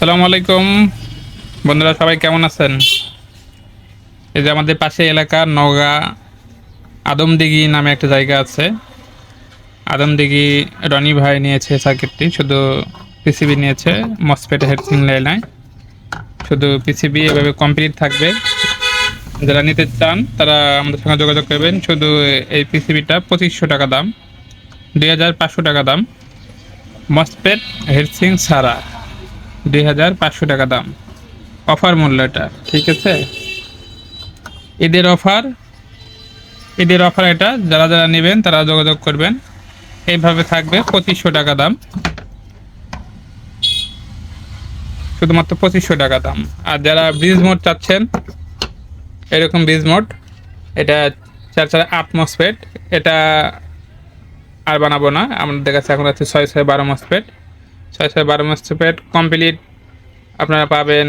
সালামু আলাইকুম। বন্ধুরা, সবাই কেমন আছেন? এই যে আমাদের পাশে এলাকা নগা আদমদিঘি নামে একটা জায়গা আছে। আদমদিঘি রনি ভাই নিয়েছে সার্কিটটি শুধু পিসিবি নিয়েছে মসপেট হেডসিং নাই শুধু পিসিবি এভাবে কমপ্লিট থাকবে। যারা নিতে চান, তারা আমাদের সঙ্গে যোগাযোগ করবেন। শুধু এই পিসিবিটা পঁচিশশো টাকা দাম, দুই হাজার পাঁচশো টাকা দাম। মসপেট হেডসিং ছাড়া। দুই হাজার পাঁচশো টাকা দাম। অফার মূল্য এটা, ঠিক আছে? ঈদের অফার ঈদের অফার এটা, যারা যারা নেবেন তারা যোগাযোগ করবেন। এইভাবে থাকবে পঁচিশশো টাকা দাম। শুধুমাত্র পঁচিশশো টাকা দাম। আর যারা ব্রিজ মোড চাচ্ছেন, এরকম ব্রিজ মোড এটা চার চার আট এটা আর বানাবো না। আমাদের কাছে এখন আছে ছয় ছয় বারো মসপেট ছয় ছয় বারো মসপেট কমপ্লিট। আপনারা পাবেন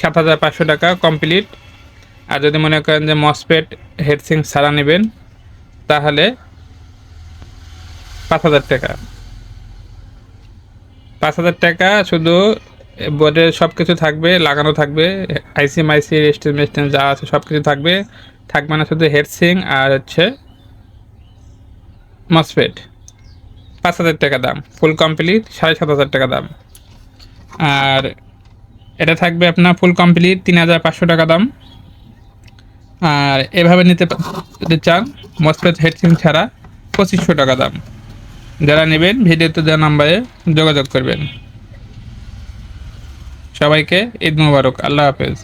সাত হাজার পাঁচশো টাকা কমপ্লিট। আর যদি মনে করেন যে মসপেট হেডসিং সারা নেবেন, তাহলে পাঁচ হাজার টাকা। পাঁচ হাজার টাকা শুধু বোর্ডের সব কিছু থাকবে, লাগানো থাকবে আইসি মাইসি রেস্টেন মেস্টেন যা আছে সব কিছু থাকবে। থাকবে না শুধু হেডসিং আর হচ্ছে মসফেট পাঁচ হাজার টাকা দাম ফুল কমপ্লিট সাড়ে সাত হাজার টাকা দাম। আর এটা থাকবে আপনার ফুল কমপ্লিট তিন হাজার পাঁচশো টাকা দাম। আর এভাবে নিতে যদি চান মসফেট হেডসিং ছাড়া পঁচিশশো টাকা দাম। যারা নেবেন, ভিডিওতে দেওয়া নাম্বারে যোগাযোগ করবেন। সবাইকে ঈদ মুবারক, আল্লাহ হাফেজ।